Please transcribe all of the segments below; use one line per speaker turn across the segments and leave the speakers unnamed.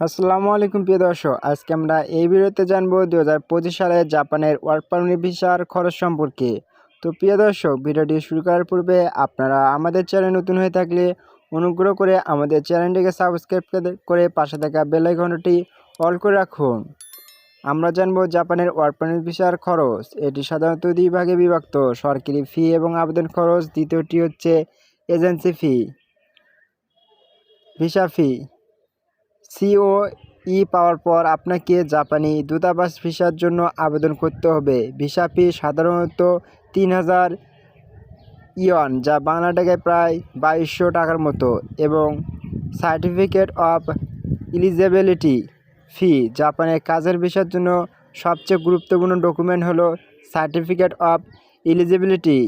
আসসালামু আলাইকুম, প্রিয় দর্শক। আজকে আমরা এই ভিডিওতে জানব দু পঁচিশ সালে জাপানের ওয়ার্ক পারমিট ভিসার খরচ সম্পর্কে। তো, প্রিয় দর্শক, ভিডিওটি শুরু করার পূর্বে আপনারা আমাদের চ্যানেল নতুন হয়ে থাকলে অনুগ্রহ করে আমাদের চ্যানেলটিকে সাবস্ক্রাইব করে পাশে থাকা বেল আইকনটি অল করে রাখুন। আমরা জানব জাপানের ওয়ার্ক পারমিট ভিসার খরচ। এটি সাধারণত দুই ভাগে বিভক্ত। সরকারি ফি এবং আবেদন খরচ। দ্বিতীয়টি হচ্ছে agency fee, visa fee. C O E পাওয়ার পর আপনাকে জাপানি দূতাবাস ভিসার জন্য আবেদন করতে হবে। ভিসা ফি সাধারণত তিন হাজার ইয়ন, যা বাংলা টাকায় প্রায় বাইশশো টাকার মতো, এবং সার্টিফিকেট অফ ইলিজিবিলিটি ফি, জাপানের কাজের ভিসার জন্য সবচেয়ে গুরুত্বপূর্ণ ডকুমেন্ট হলো সার্টিফিকেট অফ ইলিজিবিলিটি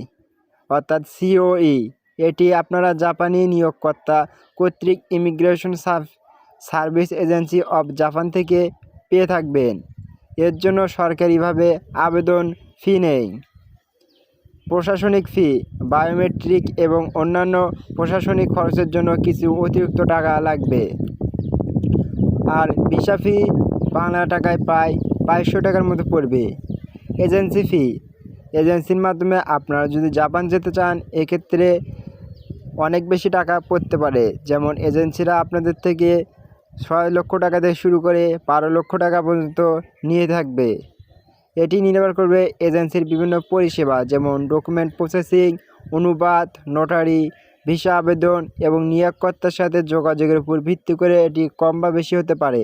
অর্থাৎ সিওই এটি আপনারা জাপানি নিয়োগকর্তা কর্তৃক immigration sub service agency of Japan থেকে পেয়ে থাকবেন। এর জন্য সরকারিভাবে আবেদন ফি নেই। প্রশাসনিক ফি, বায়োমেট্রিক এবং অন্যান্য প্রশাসনিক খরচের জন্য কিছু অতিরিক্ত টাকা লাগবে। আর ভিসা ফি বাংলা টাকায় প্রায় বাইশশো টাকার মতো পড়বে। এজেন্সি ফি, এজেন্সির মাধ্যমে আপনারা যদি জাপান যেতে চান, এক্ষেত্রে অনেক বেশি টাকা পড়তে পারে। যেমন এজেন্সিরা আপনাদের থেকে ছয় লক্ষ টাকা থেকে শুরু করে বারো লক্ষ টাকা পর্যন্ত নিয়ে থাকবে। এটি নির্ভর করবে এজেন্সির বিভিন্ন পরিষেবা, যেমন ডকুমেন্ট প্রসেসিং অনুবাদ নোটারি ভিসা আবেদন এবং নিয়োগকর্তার সাথে যোগাযোগের উপর ভিত্তি করে এটি কম বা বেশি হতে পারে।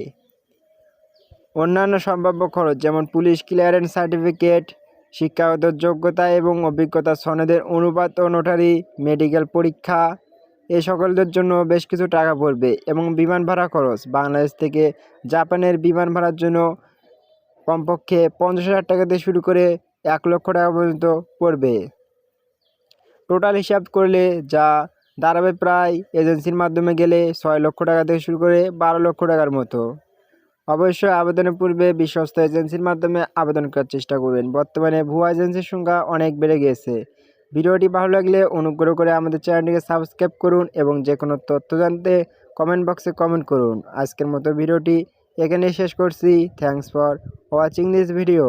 অন্যান্য সম্ভাব্য খরচ, যেমন পুলিশ ক্লিয়ারেন্স সার্টিফিকেট শিক্ষাগত যোগ্যতা এবং অভিজ্ঞতা সনদের অনুবাদ ও নোটারি মেডিকেল পরীক্ষা এ সকলদের জন্য বেশ কিছু টাকা পড়বে এবং বিমান ভাড়া খরচ। বাংলাদেশ থেকে জাপানের বিমান ভাড়ার জন্য কমপক্ষে পঞ্চাশ হাজার টাকা থেকে শুরু করে এক লক্ষ টাকা পর্যন্ত পড়বে। টোটাল হিসাব করলে যা দাঁড়াবে প্রায় এজেন্সির মাধ্যমে গেলে ছয় লক্ষ টাকা থেকে শুরু করে বারো লক্ষ টাকার মতো। অবশ্যই আবেদনের পূর্বে বিশ্বস্ত এজেন্সির মাধ্যমে আবেদন করার চেষ্টা করবেন। বর্তমানে ভুয়া এজেন্সির সংখ্যা অনেক বেড়ে গিয়েছে ভিডিওটি ভালো লাগলে অনুগ্রহ করে আমাদের চ্যানেলটিকে সাবস্ক্রাইব করুন এবং যে কোনো তথ্য জানতে কমেন্ট বক্সে কমেন্ট করুন। আজকের মতো ভিডিওটি এখানে শেষ করছি। Thanks for watching this video